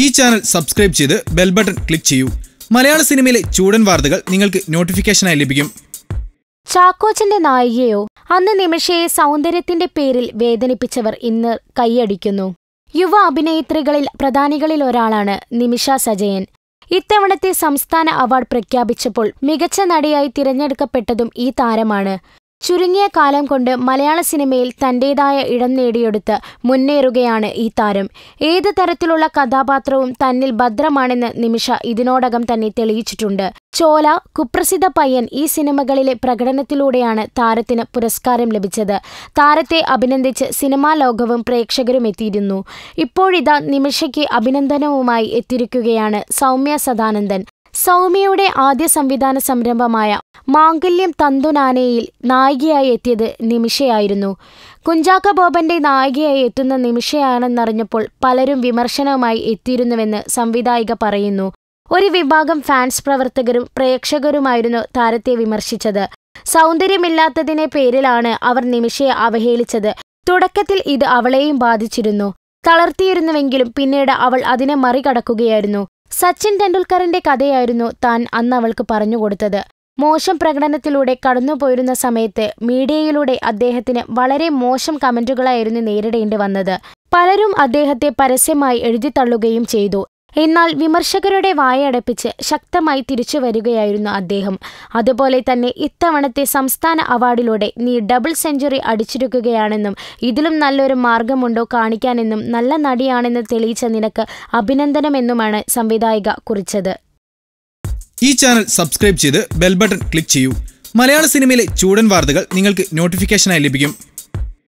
ഈ channel subscribe ചെയ്ത് bell button click ചെയ്യൂ. മലയാള സിനിമയിലെ ചൂടൻ വാർത്തകൾ നിങ്ങൾക്ക് നോട്ടിഫിക്കേഷനായി ലഭിക്കും. ചാക്കോച്ചന്റെ നായികയോ അന്ന് നിമിഷയെ സൗന്ദര്യത്തിന്റെ പേരിൽ വേദനിപ്പിച്ചവർ ഇന്ന് കൈയടിക്കുന്നു. യുവ അഭിനേത്രികളിൽ പ്രധാനികളിൽ ഒരാളാണ് നിമിഷ സജയൻ. ഇത്തവണത്തെ സംസ്ഥാന അവാർഡ് പ്രഖ്യാപിച്ചപ്പോൾ മികച്ച നടിയായി തിരഞ്ഞെടുക്കപ്പെട്ടതും ഈ താരമാണ്. ചുരുങ്ങിയ കാലം കൊണ്ട് മലയാള സിനിമയിൽ തന്റേതായ ഇടം നേടിയെടുത്ത് മുന്നേറുകയാണ് ഈ താരം. ഏത് തരത്തിലുള്ള കഥാപാത്രവും തന്നിൽ ഭദ്രമാണെന്ന് നിമിഷ ഇതിനോടകം തന്നെ തെളിയിച്ചിട്ടുണ്ട്. ചോല കുപ്രസിദ്ധ പയ്യൻ ഈ സിനിമകളിലെ പ്രകടനത്തിലൂടെയാണ് താരത്തിന് പുരസ്കാരം ലഭിച്ചത്. താരത്തെ അഭിനന്ദിച്ച് സിനിമാ ലോകവും പ്രേക്ഷകരും എത്തിയിരുന്നു. ഇപ്പോഴിതാ നിമിഷയ്ക്ക് അഭിനന്ദനവുമായി എത്തിയിരിക്കുകയാണ് സൗമ്യ സദാനന്ദൻ. സൗമ്യയുടെ ആദ്യ സംവിധാന സംരംഭമായ മാംഗല്യം തന്തുനാനയിൽ നായികയായി എത്തിയത് നിമിഷയായിരുന്നു. കുഞ്ചാക്ക ബോബന്റെ നായികയായി എത്തുന്ന നിമിഷയാണെന്നറിഞ്ഞപ്പോൾ പലരും വിമർശനവുമായി എത്തിയിരുന്നുവെന്ന് സംവിധായിക പറയുന്നു. ഒരു വിഭാഗം ഫാൻസ് പ്രവർത്തകരും പ്രേക്ഷകരുമായിരുന്നു താരത്തെ വിമർശിച്ചത്. സൗന്ദര്യമില്ലാത്തതിനെ പേരിലാണ് അവർ നിമിഷയെ അവഹേളിച്ചത്. തുടക്കത്തിൽ ഇത് അവളെയും ബാധിച്ചിരുന്നു. തളർത്തിയിരുന്നുവെങ്കിലും പിന്നീട് അവൾ അതിനെ മറികടക്കുകയായിരുന്നു. സച്ചിൻ ടെണ്ടുൽക്കറിന്റെ കഥയായിരുന്നു താൻ അന്ന് അവൾക്ക് പറഞ്ഞുകൊടുത്തത് മോശം പ്രകടനത്തിലൂടെ കടന്നുപോയിരുന്ന സമയത്ത് മീഡിയയിലൂടെ അദ്ദേഹത്തിന് വളരെ മോശം കമന്റുകളായിരുന്നു നേരിടേണ്ടി വന്നത്. പലരും അദ്ദേഹത്തെ പരസ്യമായി എഴുതിത്തള്ളുകയും ചെയ്തു. എന്നാൽ വിമർശകരുടെ വായടപ്പിച്ച് ശക്തമായി തിരിച്ചു വരികയായിരുന്നു അദ്ദേഹം. അതുപോലെ തന്നെ ഇത്തവണത്തെ സംസ്ഥാന അവാർഡിലൂടെ നീ ഡബിൾ സെഞ്ചുറി അടിച്ചിരിക്കുകയാണെന്നും ഇതിലും നല്ലൊരു മാർഗമുണ്ടോ കാണിക്കാനെന്നും നല്ല നടിയാണെന്ന് തെളിയിച്ച നിനക്ക് അഭിനന്ദനമെന്നുമാണ് സംവിധായിക കുറിച്ചത്. ഈ ചാനൽ സബ്സ്ക്രൈബ് ചെയ്ത് ബെൽ ബട്ടൺ ക്ലിക്ക് ചെയ്യൂ. മലയാള സിനിമയിലെ ചൂടൻ വാർത്തകൾ നിങ്ങൾക്ക് നോട്ടിഫിക്കേഷനായി ലഭിക്കും.